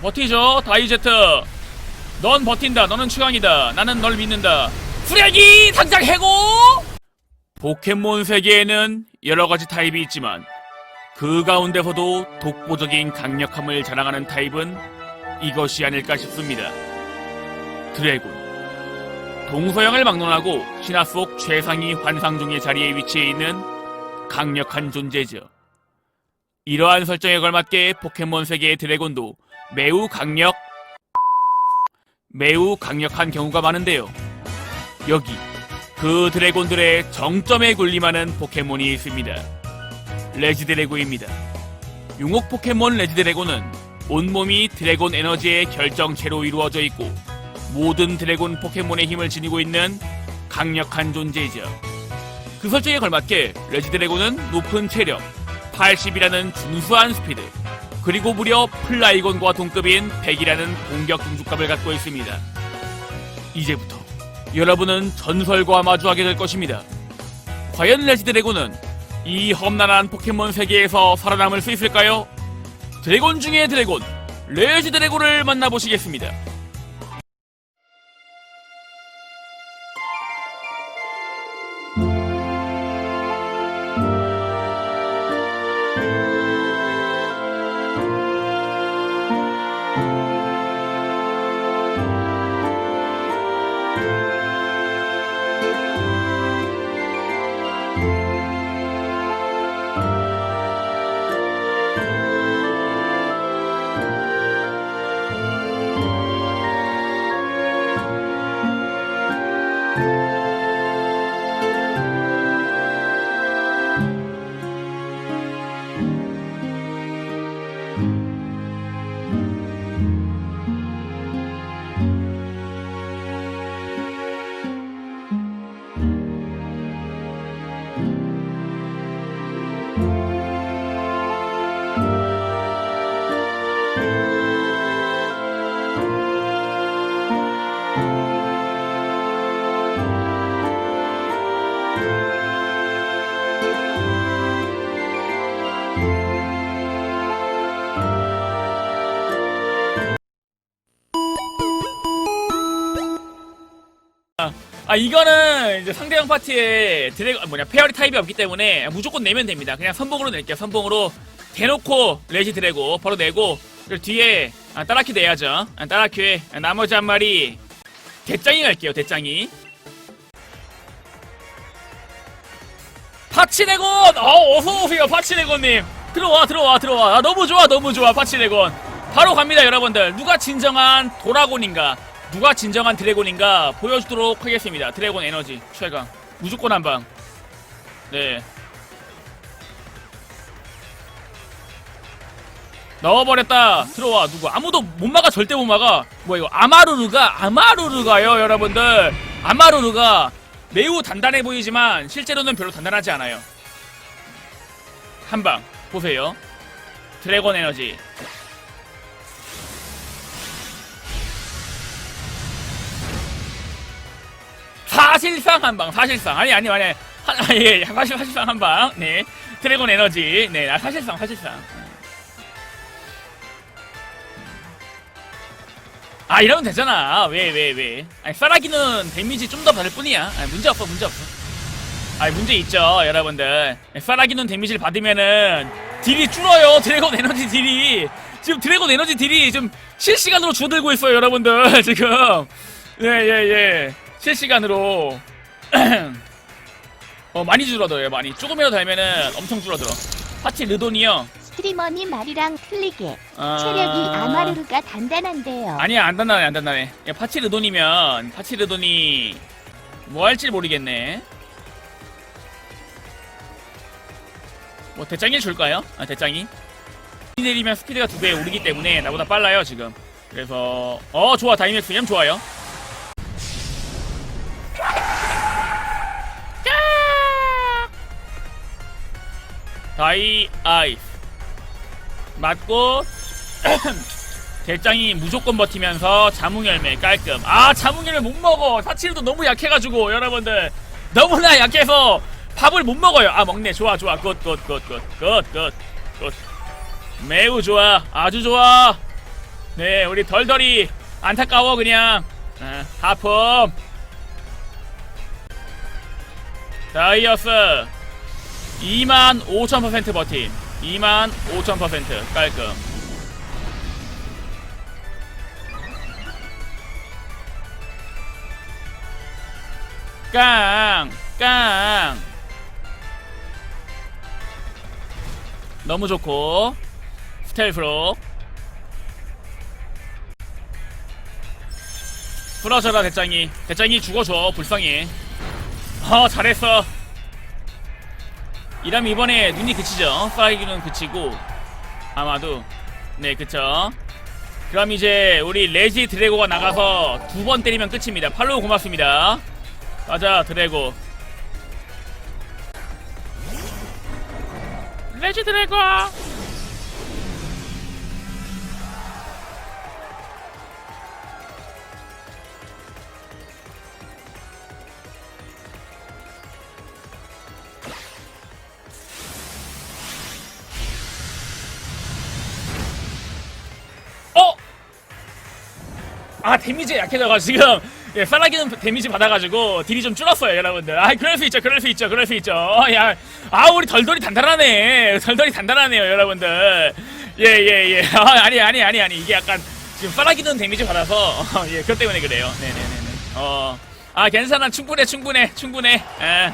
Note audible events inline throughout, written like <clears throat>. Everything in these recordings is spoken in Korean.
버티죠. 다이제트. 넌 버틴다. 너는 최강이다. 나는 널 믿는다. 후레기! 당장 해고! 포켓몬 세계에는 여러가지 타입이 있지만 그 가운데서도 독보적인 강력함을 자랑하는 타입은 이것이 아닐까 싶습니다. 드래곤. 동서양을 막론하고 신화 속 최상위 환상종의 자리에 위치해 있는 강력한 존재죠. 이러한 설정에 걸맞게 포켓몬 세계의 드래곤도 매우 강력 매우 강력한 경우가 많은데요. 여기 그 드래곤들의 정점에 군림하는 포켓몬이 있습니다. 레지드래곤입니다. 용옥 포켓몬 레지드래곤은 온몸이 드래곤 에너지의 결정체로 이루어져 있고 모든 드래곤 포켓몬의 힘을 지니고 있는 강력한 존재이죠. 그 설정에 걸맞게 레지드래곤은 높은 체력, 80이라는 준수한 스피드, 그리고 무려 플라이곤과 동급인 100이라는 공격 중축값을 갖고 있습니다. 이제부터 여러분은 전설과 마주하게 될 것입니다. 과연 레지드래곤은 이 험난한 포켓몬 세계에서 살아남을 수 있을까요? 드래곤 중의 드래곤, 레지드래곤을 만나보시겠습니다. 아 이거는 이제 상대방 파티에 드래곤 뭐냐 페어리 타입이 없기 때문에 무조건 내면 됩니다. 그냥 선봉으로 낼게요. 선봉으로 대놓고 레지 드래고 바로 내고 그리고 뒤에 아, 따라큐 내야죠. 아, 따라큐에 나머지 한 마리 대짱이 갈게요. 대짱이 파치레곤 어 어서 오세요 파치레곤님 들어와 들어와 들어와 아, 너무 좋아 너무 좋아 파치레곤 바로 갑니다 여러분들 누가 진정한 도라곤인가 누가 진정한 드래곤인가 보여주도록 하겠습니다. 드래곤 에너지. 최강. 무조건 한방. 네. 넣어버렸다. 들어와. 누구? 아무도 못 막아. 절대 못 막아. 뭐 이거? 아마루르가? 아마루르가요 여러분들. 아마루르가 매우 단단해 보이지만 실제로는 별로 단단하지 않아요. 한방. 보세요. 드래곤 에너지 사실상 한방 사실상. 아니 아니 아니. 한, 아, 예, 사실, 사실상 한방. 네. 드래곤 에너지. 네 아, 사실상 사실상. 아 이러면 되잖아. 왜왜 왜. 아니 싸라기는 데미지 좀 더 받을 뿐이야. 아니, 문제 없어 문제 없어. 아니 문제 있죠 여러분들. 싸라기는 데미지를 받으면은 딜이 줄어요. 드래곤 에너지 딜이. 지금 드래곤 에너지 딜이 좀 실시간으로 줄어들고 있어요 여러분들. <laughs> 지금. 예예예 실시간으로 <clears throat> 어 많이 줄어들어요 많이. 조금이라도 달면은 엄청 줄어들어. 파티 르돈이요 스트리머님 말이랑 틀리게. 아... 체력이 아마루르가 단단한데요. 아니야 안 단단해 안 단단해. 야, 파치 르돈이면 파치 르돈이 뭐 할지 모르겠네. 뭐 대짱이 줄까요? 아 대짱이? 이 내리면 스피드가 두 배 오르기 때문에 나보다 빨라요 지금. 그래서 어 좋아. 다이맥스 엠 좋아요 다이 아이스 맞고 <coughs> 대짱이 무조건 버티면서 자몽열매 깔끔. 아 자몽열매 못 먹어. 사치르도 너무 약해가지고 여러분들. 너무나 약해서 밥을 못 먹어요. 아 먹네. 좋아 좋아. 굿굿굿굿굿굿굿. 매우 좋아. 아주 좋아. 네 우리 덜덜이 안타까워 그냥. 어, 하품. 다이어스 2만 5천 퍼센트 버팀 2만 5천 퍼센트. 깔끔. 깡! 깡! 너무 좋고. 스텔프로. 풀어줘라 대장이. 대장이 죽어줘 불쌍해 어 잘했어 이러면 이번에 눈이 그치죠. 파이기는 그치고 아마도. 네 그쵸. 그럼 이제 우리 레지 드래고가 나가서 두 번 때리면 끝입니다. 팔로우 고맙습니다. 가자 드래고. 레지 드래고 아 데미지 약해져가지고 지금. 예, 싸라기는 데미지 받아가지고 딜이 좀 줄었어요 여러분들. 아 그럴 수 있죠 그럴 수 있죠 그럴 수 있죠. 어, 야, 아 우리 덜덜이 단단하네. 덜덜이 단단하네요 여러분들. 예예예. 아, 아니 아니 아니 아니. 이게 약간 지금 싸라기는 데미지 받아서 어, 예 그것 때문에 그래요. 네네네네. 어아 괜찮아. 충분해 충분해 충분해. 예.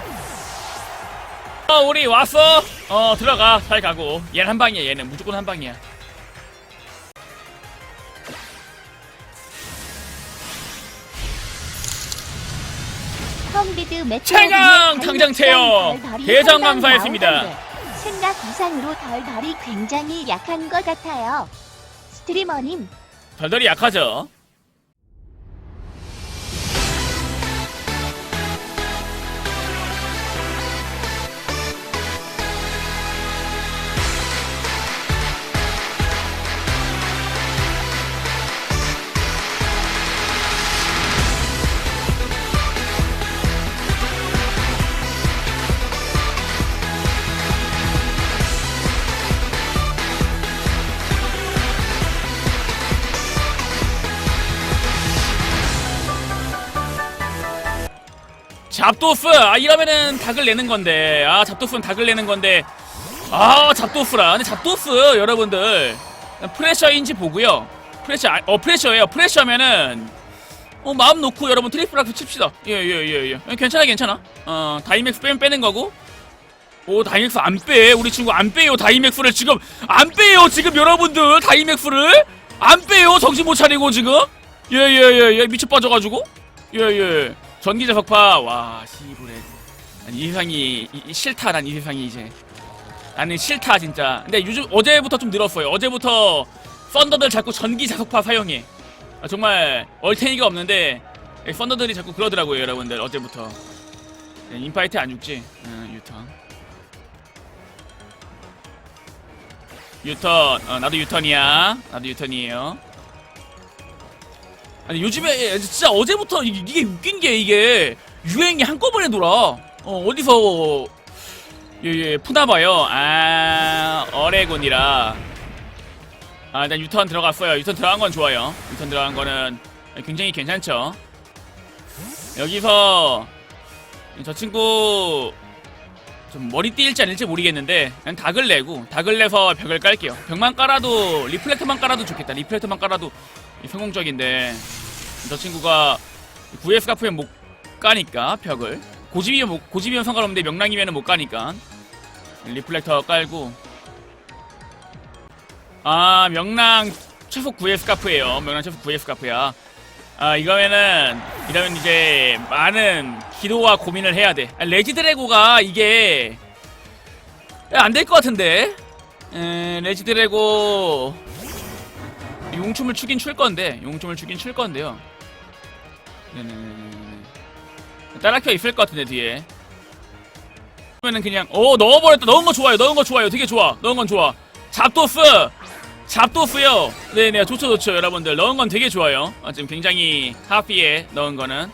어 우리 왔어? 어 들어가. 잘 가고. 얘는 한 방이야 얘는. 무조건 한 방이야 최강 당장 채용! 대장 감사했습니다. 생각 이상으로 덜덜이 굉장히 약한 것 같아요. 스트리머님 덜덜이 약하죠 잡도스 아 이러면은 닭을 내는 건데. 아 잡도스는 닭을 내는 건데. 아 잡도스라. 근데 잡도스 여러분들. 프레셔인지 보고요. 프레셔 아, 어 프레셔예요. 프레셔면은 어 마음 놓고 여러분 트리플 아크 칩시다. 예 예 예. 예, 괜찮아 괜찮아. 어 다이맥스 빼면 빼는 거고. 오 다이맥스 안 빼. 우리 친구 안 빼요 다이맥스를 지금. 안 빼요 지금 여러분들 다이맥스를. 안 빼요 정신 못 차리고 지금. 예 예 예 예. 미쳐 빠져가지고. 예 예 전기자 석파 와 씨부레. 아니, 이 세상이 이- 이 싫다 난 이 세상이 이제. 나는 싫다 진짜. 근데 요즘 어제부터 좀 늘었어요. 어제부터 썬더들 자꾸 전기 자석파 사용해. 아, 정말 얼테니가 없는데 이 썬더들이 자꾸 그러더라고요 여러분들 어제부터. 네, 인파이트 안 죽지? 응, 유턴. 유턴. 어, 나도 유턴이야. 나도 유턴이에요 아니 요즘에 진짜 어제부터 이게, 웃긴 게 이게 유행이 한꺼번에 돌아. 어 어디서 예예 푸나봐요. 아 어레곤이라. 아 일단 유턴 들어갔어요. 유턴 들어간 건 좋아요. 유턴 들어간 거는 굉장히 괜찮죠. 여기서 저 친구 좀 머리 띄일지 아닐지 모르겠는데 그냥 닭을 내고 닭을 내서 벽을 깔게요. 벽만 깔아도 리플렉터만 깔아도 좋겠다. 리플렉터만 깔아도 성공적인데 저 친구가 9S 가프면 못 가니까 벽을. 고집이면 못- 고집이면 상관없는데 명랑이면 못 가니까. 리플렉터 깔고. 아 명랑 최소 9S 가프예요. 명랑 최소 9S 가프야. 아 이거면은 이러면 이제 많은 기도와 고민을 해야 돼. 아, 레지 드래고가 이게 안 될 것 같은데? 에, 레지 드래고 용춤을 추긴 출 건데 용춤을 추긴 출 건데요. 네네네네. 따라켜 있을 것 같은데 뒤에. 그러면은 그냥 오 넣어버렸다. 넣은 거 좋아요. 넣은 거 좋아요. 되게 좋아. 넣은 건 좋아. 잡도스. 잡도스요. 네네 좋죠 좋죠 여러분들 넣은 건 되게 좋아요. 아, 지금 굉장히 하피에 넣은 거는.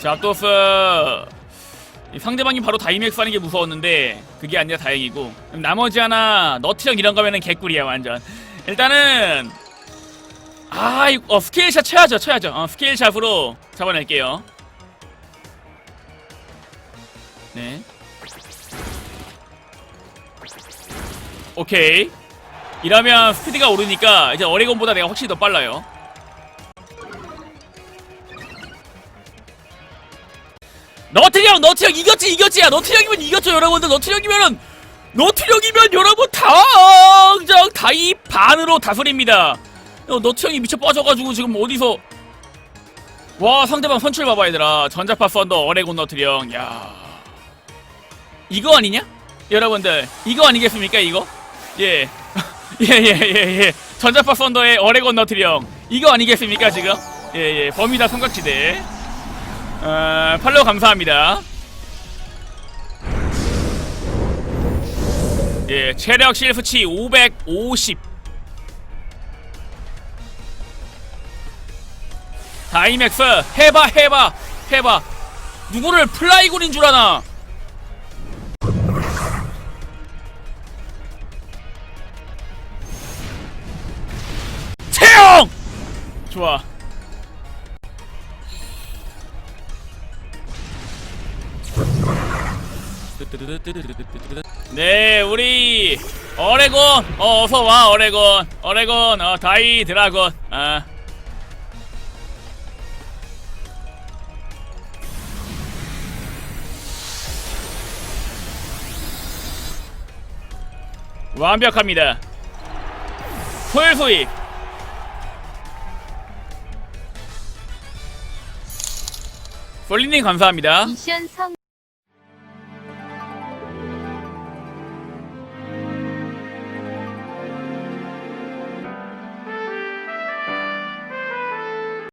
잡도스. 이 상대방이 바로 다이맥스 하는 게 무서웠는데 그게 아니라 다행이고 나머지 하나 너트형 이런 거면은 개꿀이야 완전 일단은 아 이거 어, 스케일샷 쳐야죠 쳐야죠. 어, 스케일샷으로 잡아낼게요. 네. 오케이. 이러면 스피드가 오르니까 이제 어레곤보다 내가 확실히 더 빨라요. 너트령 너트령 이겼지 이겼지 야. 너트령이면 이겼죠 여러분들. 너트령이면은 너트령이면 여러분 당장 다이 반으로 다스립니다. 어, 너트령이 미쳐 빠져가지고 지금 어디서? 와 상대방 선출 봐봐 얘들아. 전자파 썬더 어레곤 너트령 야. 이거 아니냐? 여러분들 이거 아니겠습니까 이거? 예. <laughs> 예예 예예. 전자파 썬더의 어레곤 너트령 이거 아니겠습니까 지금? 예예. 범위다 삼각지대. 어, 팔로우 감사합니다. 예, 체력 실프치 550. 다이맥스 해봐 해봐 해봐. 누구를 플라이군인 줄 아나? 채용! 좋아. 네, 우리 어레곤 어, 어서 와 어레곤 어레곤 어 다이 드라곤 아 완벽합니다. 소일 소익 솔리님 감사합니다. 미션 성